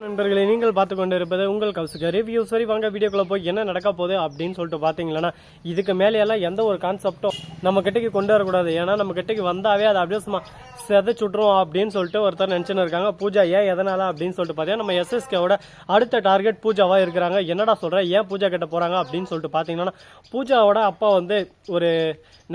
நண்பர்களை நீங்கள் பார்த்து கொண்டு இருப்பது உங்கள் கவுசுக்கு ரிவ்யூ சரி வாங்க வீடியோக்குள்ள போய் என்ன நடக்க போகுது அப்படின்னு சொல்லிட்டு பார்த்தீங்களன்னா இதுக்கு மேலேயெல்லாம் எந்த ஒரு கான்செப்டும் நம்ம கிட்டக்கு கொண்டு வரக்கூடாது. ஏன்னா நம்ம கிட்டக்கு வந்தாவே அது அப்படியே சும்மா செதைச்சுட்றோம் அப்படின்னு சொல்லிட்டு ஒருத்தர் நினச்சின்னு இருக்காங்க. பூஜா ஏன் எதனால அப்படின்னு சொல்லிட்டு பார்த்தீங்கன்னா நம்ம எஸ்எஸ்கேவோட அடுத்த டார்கெட் பூஜாவாக இருக்கிறாங்க. என்னடா சொல்கிறேன் ஏன் பூஜா கிட்ட போகிறாங்க அப்படின்னு சொல்லிட்டு பார்த்தீங்கன்னா பூஜாவோட அப்பா வந்து ஒரு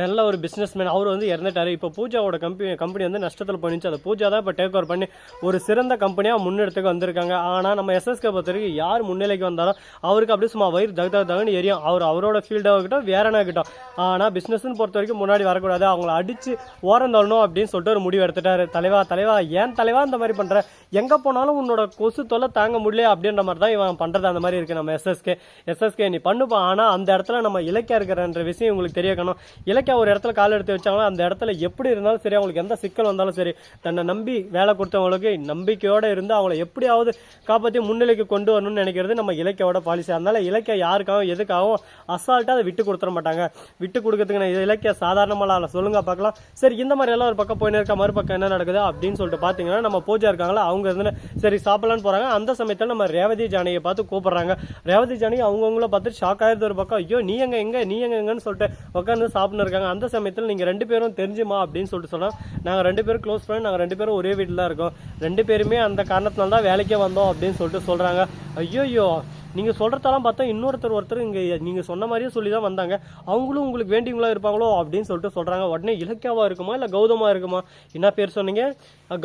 நல்ல ஒரு பிஸ்னஸ்மேன் அவர் வந்து இறந்துட்டாரு. இப்போ பூஜாவோட கம்பெனி கம்பெனி வந்து நஷ்டத்தில் போயிடுச்சு. அதை பூஜா தான் இப்போ டேக் ஓவர் பண்ணி ஒரு சிறந்த கம்பெனியாக முன்னெடுத்துக்கு வந்திருக்காங்க. ஆனால் நம்ம எஸ்எஸ்கே பொறுத்த வரைக்கும் யார் முன்னிலைக்கு வந்தாலும் அவருக்கு அப்படியே சும்மா வயிறு தகு தகு தகுன்னு எரியும். அவர் அவரோட ஃபீல்டாக இருக்கட்டும் வேறனா இருக்கட்டும். ஆனால் பிஸ்னஸ்ன்னு பொறுத்த வரைக்கும் முன்னாடி வரக்கூடாது. அவங்கள அடித்து ஓரம் தள்ளணும் அப்படின்னு சொல்லிட்டு ஒரு முடிவு எடுத்துட்டாரு. தலைவா தலைவா ஏன் தலைவா இந்த மாதிரி பண்ணுற எங்கே போனாலும் உன்னோட கொசு தொல்லை தாங்க முடியல அப்படின்ற மாதிரி தான் இவன் பண்ணுறது அந்த மாதிரி இருக்குது நம்ம எஸ்எஸ்கே எஸ்எஸ்கே நீ பண்ணுப்பா. ஆனால் அந்த இடத்துல நம்ம இலக்கியா இருக்கிறன்ற விஷயம் உங்களுக்கு தெரியக்கணும் இலக்கியா ஒரு இடத்துல கால் எடுத்து வச்சாங்களோ அந்த இடத்துல எப்படி இருந்தாலும் சரி அவங்களுக்கு எந்த சிக்கல் வந்தாலும் சரி தன்னை நம்பி வேலை கொடுத்தவங்களுக்கு நம்பிக்கையோடு இருந்து அவங்கள எப்படியாவது காப்பாற்றி முன்னிலைக்கு கொண்டு வரணும்னு நினைக்கிறது நம்ம இலக்கியோட பாலிசி அதனால இலக்கியம் யாருக்காகவும் எதுக்காகவும் அசால்ட்டாக அதை விட்டு கொடுத்துட மாட்டாங்க. விட்டு கொடுக்கறதுக்கு இலக்கிய சாதாரணமாக சொல்லுங்க பார்க்கலாம். சரி இந்த மாதிரி எல்லாம் ஒரு பக்கம் போயின்னு இருக்க? பக்கம் என்ன நடக்குது அப்படின்னு சொல்லிட்டு பார்த்தீங்கன்னா நம்ம பூஜா இருக்காங்களா அவங்க இருந்து சரி சாப்பிடலான்னு போகிறாங்க அந்த சமயத்தில் நம்ம ரேவதி ஜானகியை பார்த்து கூப்பிடுறாங்க. ரேவதி ஜானகி அவங்கவுங்கள பார்த்துட்டு ஷாக் ஆயிருது ஒரு பக்கம். ஐயோ நீ எங்க எங்க நீ எங்க எங்கன்னு சொல்லிட்டு உட்காந்து சாப்பிட்டு இருக்காங்க. அந்த சமயத்தில் நீங்கள் ரெண்டு பேரும் தெரிஞ்சுமா அப்படின்னு சொல்லிட்டு சொன்னால் நாங்கள் ரெண்டு பேரும் க்ளோஸ் ஃப்ரெண்ட் நாங்கள் ரெண்டு பேரும் ஒரே வீட்டில் தான் இருக்கோம். ரெண்டு பேருமே அந்த காரணத்தினால தான் வேலைக்கே வந்தோம் அப்படின்னு சொல்லிட்டு சொல்கிறாங்க ஐயோ நீங்கள் சொல்கிறதெல்லாம் பார்த்தா இன்னொருத்தர் ஒருத்தர் இங்கே நீங்கள் சொன்ன மாதிரியே சொல்லி தான் வந்தாங்க. அவங்களும் உங்களுக்கு வேண்டியவங்களாக இருப்பாங்களோ அப்படின்னு சொல்லிட்டு சொல்கிறாங்க உடனே இலக்கியாவாக இருக்குமா இல்லை கௌதமாக இருக்குமா? என்ன பேர் சொன்னீங்க?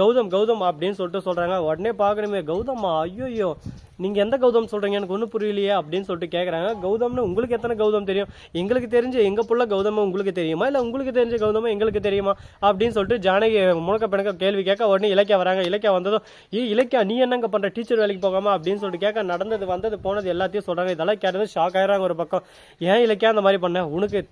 கௌதம் கௌதம் அப்படின்னு சொல்லிட்டு சொல்கிறாங்க உடனே பார்க்கணுமே கௌதமா ஐயோ நீங்கள் எந்த கௌதம் சொல்கிறீங்க எனக்கு ஒன்றும் புரியலையே அப்படின்னு சொல்லிட்டு கேட்குறாங்க கௌதம்னு உங்களுக்கு எத்தனை கௌதம் தெரியும்? எங்களுக்கு தெரிஞ்ச எங்கள் புள்ள கௌதம உங்களுக்கு தெரியுமா? இல்லை உங்களுக்கு தெரிஞ்ச கௌதம எங்களுக்கு தெரியுமா? அப்படின்னு சொல்லிட்டு ஜானகி முழக்க பிணக்க கேள்வி கேட்க உடனே இலக்கியா வராங்க. இலக்கியா வந்ததும் ஏ இலக்கியா நீ என்னங்க பண்ணுற டீச்சர் வேலைக்கு போகாமல் அப்படின்னு சொல்லிட்டு கேட்க நடந்தது வந்தது போனது எல்லாத்தையும் சொல்கிறாங்க இதெல்லாம் கேட்டது ஷாக் ஆகிறாங்க ஒரு பக்கம். ஏன் இலக்கியா அந்த மாதிரி பண்ண? உனக்கு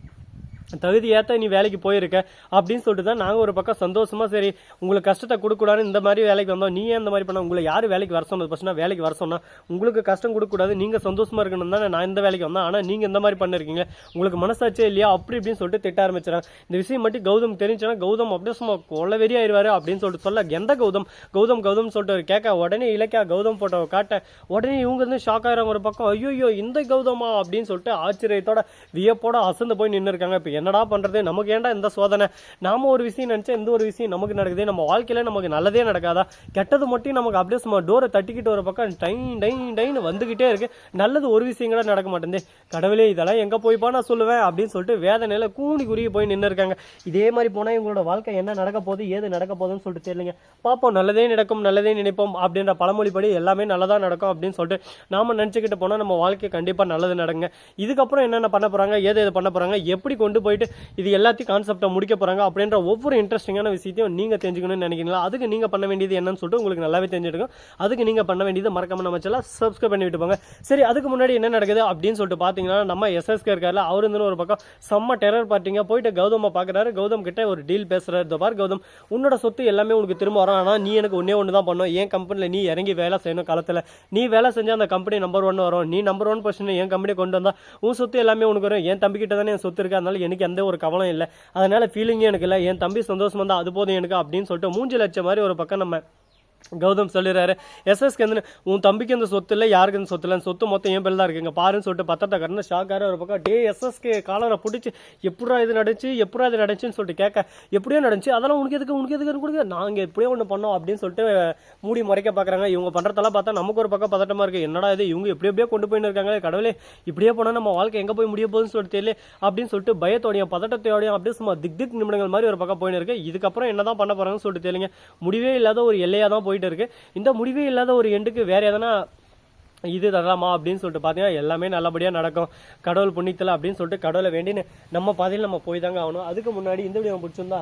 தகுதி ஏற்ற நீ வேலைக்கு போயிருக்க அப்படின்னு சொல்லிட்டு தான் நாங்கள் ஒரு பக்கம் சந்தோஷமாக சரி உங்களுக்கு கஷ்டத்தை கொடுக்கூடாதுன்னு இந்த மாதிரி வேலைக்கு வந்தோம். நீ ஏன் இந்த மாதிரி பண்ண? உங்களை யார் வேலைக்கு வர சொன்னது? ஃபர்ஸ்ட் நான் வேலைக்கு வர சொன்னால் உங்களுக்கு கஷ்டம் கொடுக்கக்கூடாது நீங்கள் சந்தோஷமாக இருக்கணும் தான்? நான் இந்த வேலைக்கு வந்தேன். ஆனால் நீங்கள் இந்த மாதிரி பண்ணிருக்கீங்க. உங்களுக்கு மனசாச்சே இல்லையா? அப்படி இப்படின்னு சொல்லிட்டு திட்ட ஆரம்பிச்சிடறாங்க. இந்த விஷயம் மட்டும் கௌதம் தெரிஞ்சுன்னா கௌதம் அப்படியே சும்மா கொள்ள வெறி வெறியாயிருவாரு அப்படின்னு சொல்லிட்டு சொல்ல எந்த கௌதம்? கௌதம் கௌதம் சொல்லிட்டு அவர் கேட்க உடனே இலக்கியா கௌதம் போட்டோ காட்ட. உடனே இவங்க வந்து ஷாக் ஆகிறாங்க ஒரு பக்கம் ஐயோ இந்த கௌதமா? அப்படின்னு சொல்லிட்டு ஆச்சரியத்தோட வியப்போட அசந்து போய் நின்று இருக்காங்க இப்போ என்னடா பண்ணுறது நமக்கு ஏன்டா இந்த சோதனை? நாம் ஒரு விஷயம் நினச்சா எந்த ஒரு விஷயம் நமக்கு நடக்குது. நம்ம வாழ்க்கையில் நமக்கு நல்லதே நடக்காதா? கெட்டது மட்டும் நமக்கு அப்படியே சும்மா டோரை தட்டிக்கிட்டு ஒரு பக்கம் டைன் டைன் டைன் வந்துக்கிட்டே இருக்குது நல்லது ஒரு விஷயம் கூட நடக்க மாட்டேங்குது. கடவுளே இதெல்லாம் எங்கே போய்ப்பா நான் சொல்லுவேன் அப்படின்னு சொல்லிட்டு வேதனையில் கூணி குறுகி போய் நின்று இருக்காங்க. இதே மாதிரி போனால் இவங்களோட வாழ்க்கை என்ன நடக்க போகுது? ஏது நடக்க போகுதுன்னு சொல்லிட்டு தெரியலங்க. பார்ப்போம் நல்லதே நடக்கும் நல்லதே நினைப்போம் அப்படின்ற பழமொழிப்படி எல்லாமே நல்லதாக நடக்கும் அப்படின்னு சொல்லிட்டு நாம் நினச்சிக்கிட்டு போனால் நம்ம வாழ்க்கை கண்டிப்பாக நல்லது நடங்க. இதுக்கப்புறம் என்னென்ன பண்ண போகிறாங்க ஏது எது பண்ண போகிறாங்க எப்படி கொண்டு போயிட்டு இது எல்லாத்தையும் கான்செப்டை முடிக்க போறாங்க அப்படின்ற ஒவ்வொரு இன்ட்ரெஸ்டிங்கான விஷயத்தையும் நீங்க தெரிஞ்சுக்கணும்னு நினைக்கிறீங்களா? அதுக்கு நீங்க பண்ண வேண்டியது என்னன்னு சொல்லிட்டு உங்களுக்கு நல்லாவே தெரிஞ்சிருக்கும். அதுக்கு நீங்க பண்ண வேண்டியது மறக்காம நம்ம சேனல் சப்ஸ்கிரைப் பண்ணி விட்டு போங்க. சரி அதுக்கு முன்னாடி என்ன நடக்குது அப்படின்னு சொல்லிட்டு பார்த்தீங்கன்னா நம்ம எஸ்எஸ்கே இருக்காருல அவர் இருந்து ஒரு பக்கம் செம்ம டெரர் பார்ட்டிங்க போயிட்டு கௌதமை பார்க்குறாரு கௌதம் கிட்ட ஒரு டீல் பேசுறாரு. இதோ பார் கௌதம் உன்னோட சொத்து எல்லாமே உனக்கு திரும்ப வரும். ஆனால் நீ எனக்கு ஒன்னே ஒன்று தான் பண்ணும். என் கம்பெனியில் நீ இறங்கி வேலை செய்யணும் காலத்தில். நீ வேலை செஞ்சால் அந்த கம்பெனி நம்பர் ஒன் வரும். நீ நம்பர் ஒன் பொசிஷன் என் கம்பெனி கொண்டு வந்தால் உன் சொத்து எல்லாமே உனக்கு வரும். என் தம்பிக்கிட்ட தானே என் சொத்து இருக்கு. அதனால எனக்கு எந்த ஒரு கவலம் இல்லை. அதனால ஃபீலிங்கே எனக்கு இல்லை. என் தம்பி சந்தோஷம் இருந்தா அது போதும் எனக்கு அப்படின்னு சொல்லிட்டு மூஞ்சி லட்சம் மாதிரி ஒரு பக்கம் நம்ம கௌதம் சொல்லிடுறாரு எஸ்எஸ்க்கு வந்து உன் தம்பிக்கு இந்த சொத்து இல்லை யாருக்கு இந்த சொத்து இல்லை? சொத்து மொத்தம் என் பேர் தான் இருக்குங்க பாருன்னு சொல்லிட்டு பத்தத்தை கட்டின ஷாக்கார ஒரு பக்கம் டே எஸ்எஸ்கே காலரை பிடிச்சி எப்படா இது நடந்துச்சு எப்படா இது நடந்துச்சுன்னு சொல்லிட்டு கேட்க எப்படியோ நடந்துச்சு அதெல்லாம் உனக்கு எதுக்கு உனக்கு எதுக்கு கொடுங்க நாங்கள் எப்படியோ ஒன்று பண்ணோம் அப்படின்னு சொல்லிட்டு மூடி முறைக்க பார்க்குறாங்க இவங்க பண்ணுறதெல்லாம் பார்த்தா நமக்கு ஒரு பக்கம் பதட்டமாக இருக்குது என்னடா இது இவங்க எப்படி எப்படியோ கொண்டு போயின்னு இருக்காங்க கடவுளே இப்படியே போனால் நம்ம வாழ்க்கை எங்கே போய் முடிய போகுதுன்னு சொல்லிட்டு தெரியல அப்படின்னு சொல்லிட்டு பயத்தோடையும் பதட்டத்தோடையும் அப்படியே சும்மா திக் திக் நிமிடங்கள் மாதிரி ஒரு பக்கம் போயின்னு இருக்கு. இதுக்கப்புறம் என்னதான் பண்ண போகிறாங்கன்னு சொல்லிட்டு தெரியலங்க. முடிவே இல்லாத ஒரு எல்லையாக தான் போயிட்டு இருக்கு இந்த முடிவே இல்லாத ஒரு எண்டுக்கு வேற எதனா இது தரலாமா அப்படின்னு சொல்லிட்டு பார்த்தீங்கன்னா எல்லாமே நல்லபடியாக நடக்கும். கடவுள் புண்ணியத்தில் அப்படின்னு சொல்லிட்டு கடவுளை வேண்டின்னு நம்ம பாதையில் நம்ம போய் தாங்க ஆகணும். அதுக்கு முன்னாடி இந்த வீடியோ பிடிச்சிருந்தா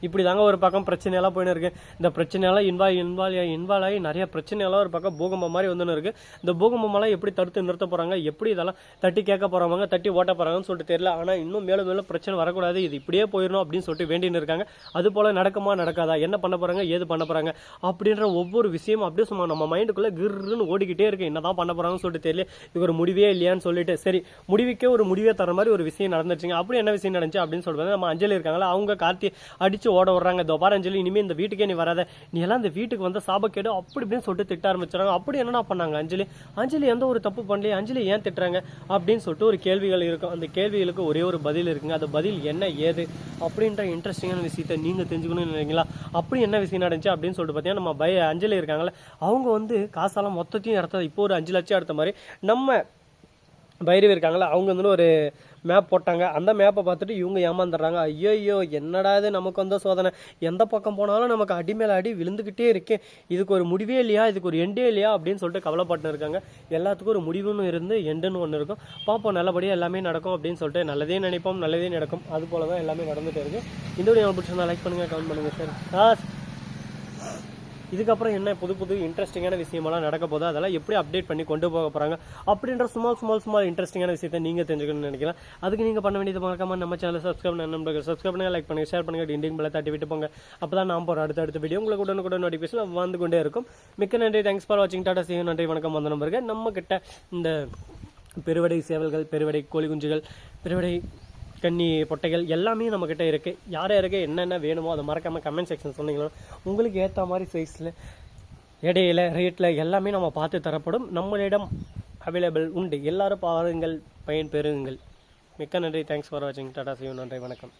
இப்படி தாங்க ஒரு பக்கம் பிரச்சனையெல்லாம் போயின்னு இருக்குது இந்த பிரச்சனையெல்லாம் இன்வால்வ் இன்வால்வ் ஆகி இன்வால்வ் ஆகி நிறைய பிரச்சனையெல்லாம் ஒரு பக்கம் பூகம்பம் மாதிரி வந்துன்னு இருக்குது இந்த பூகம்பமெல்லாம் எப்படி தடுத்து நிறுத்த போகிறாங்க எப்படி இதெல்லாம் தட்டி கேட்க போகிறவங்க தட்டி ஓட்ட போகிறாங்கன்னு சொல்லிட்டு தெரியல. ஆனால் இன்னும் மேலும் மேலும் பிரச்சனை வரக்கூடாது. இது இப்படியே போயிடணும் அப்படின்னு சொல்லிட்டு வேண்டின்னு இருக்காங்க. அது போல் நடக்குமா நடக்காதா? என்ன பண்ண போகிறாங்க ஏது பண்ண போகிறாங்க அப்படின்ற ஒவ்வொரு விஷயமும் அப்படியே சும்மா நம்ம மைண்டுக்குள்ளே கிர்ன்னு ஓடிக்கிட்டே இருக்கு. என்னதான் பண்ண போகிறாங்கன்னு சொல்லிட்டு தெரியல. இது ஒரு முடிவே இல்லையான்னு சொல்லிட்டு சரி முடிவுக்கே ஒரு முடிவே தர மாதிரி ஒரு விஷயம் நடந்துச்சுங்க அப்படி என்ன விஷயம் நடந்துச்சு அப்படின்னு சொல்லுவாங்க நம்ம அஞ்சலி இருக்காங்களா அவங்க கார்த்தி அடிச்சு பிடிச்சி ஓட விடுறாங்க. இதோ பாரு அஞ்சலி இனிமே இந்த வீட்டுக்கே நீ வராத. நீ எல்லாம் இந்த வீட்டுக்கு வந்த சாபக்கேடு அப்படி இப்படின்னு சொல்லிட்டு திட்ட ஆரம்பிச்சாங்க அப்படி என்னன்னா பண்ணாங்க அஞ்சலி? அஞ்சலி எந்த ஒரு தப்பு பண்ணலையே அஞ்சலி ஏன் திட்டுறாங்க? அப்படின்னு சொல்லிட்டு ஒரு கேள்விகள் இருக்கும். அந்த கேள்விகளுக்கு ஒரே ஒரு பதில் இருக்குங்க. அந்த பதில் என்ன ஏது? அப்படின்ற இன்ட்ரெஸ்டிங்கான விஷயத்தை நீங்க தெரிஞ்சுக்கணும்னு நினைக்கிறீங்களா? அப்படி என்ன விஷயம் நடந்துச்சு அப்படின்னு சொல்லிட்டு பார்த்தீங்கன்னா நம்ம பய அஞ்சலி இருக்காங்கல்ல அவங்க வந்து காசாலாம் மொத்தத்தையும் இடத்த இப்போ ஒரு அஞ்சு லட்சம் எடுத்த மாதிரி நம்ம பைரவி இருக்காங்களா அவங்க வந்து ஒரு மேப் போட்டாங்க. அந்த மேப்பை பார்த்துட்டு இவங்க ஏமாந்துடுறாங்க. ஐயோ என்னடா இது நமக்கு வந்த சோதனை? எந்த பக்கம் போனாலும் நமக்கு அடி மேலே அடி விழுந்துக்கிட்டே இருக்கேன் இதுக்கு ஒரு முடிவே இல்லையா? இதுக்கு ஒரு எண்டே இல்லையா? அப்படின்னு சொல்லிட்டு கவலைப்பட்டு இருக்காங்க. எல்லாத்துக்கும் ஒரு முடிவுன்னு இருந்து எண்டுன்னு ஒன்று இருக்கும். பார்ப்போம் நல்லபடியாக எல்லாமே நடக்கும் அப்படின்னு சொல்லிட்டு நல்லதே நினைப்போம் நல்லதே நடக்கும். அது போல தான் எல்லாமே நடந்துகிட்டே இருக்கு. இந்த வீடியோ பிடிச்சிருந்தா லைக் பண்ணுங்க கமெண்ட் பண்ணுங்கள் சார் ஆ இதுக்கப்புறம் என்ன புது புது இன்ட்ரெஸ்டிங்கான விஷயமெல்லாம் நடக்க போதோ அதெல்லாம் எப்படி அப்டேட் பண்ணி கொண்டு போக போகிறாங்க அப்படின்ற ஸ்மால் ஸ்மால் ஸ்மால் இன்ட்ரெஸ்டிங்கான விஷயத்தை நீங்கள் தெரிஞ்சுக்கணும்னு நினைக்கிறேன் அதுக்கு நீங்கள் பண்ண வேண்டியது மறக்காம நம்ம சேனல் சப்ஸ்கிரைப் நண்பர்கள் சப்ஸ்கிரைப் பண்ணுங்க லைக் பண்ணுங்க ஷேர் பண்ணுங்க டிண்டிங் பெல்ல தட்டி விட்டு போங்க. அப்பதான் நான் போகிற அடுத்த அடுத்த வீடியோ உங்களுக்கு உடனே கூட நோட்டிஃபிகேஷன் வந்து கொண்டே இருக்கும். மிக்க நன்றி தேங்க்ஸ் ஃபார் வாட்சிங் டாடா சிவன் நன்றி வணக்கம். வந்த நம்பருக்கு நம்ம கிட்ட இந்த பெருவடை சேவல்கள் பெருவடை கோழி குஞ்சுகள் பெருவடை கன்னி பொட்டைகள் எல்லாமே நம்மக்கிட்ட இருக்குது யார் யாருக்கு என்னென்ன வேணுமோ அதை மறக்காமல் கமெண்ட் செக்ஷன் சொன்னீங்கன்னா உங்களுக்கு ஏற்ற மாதிரி சைஸில் இடையில ரேட்டில் எல்லாமே நம்ம பார்த்து தரப்படும். நம்மளிடம் அவைலபிள் உண்டு. எல்லாரும் பாருங்கள் பயன் பெறுங்கள் மிக்க நன்றி. தேங்க்ஸ் ஃபார் வாட்சிங் டாடா சிவ் நன்றி. வணக்கம்.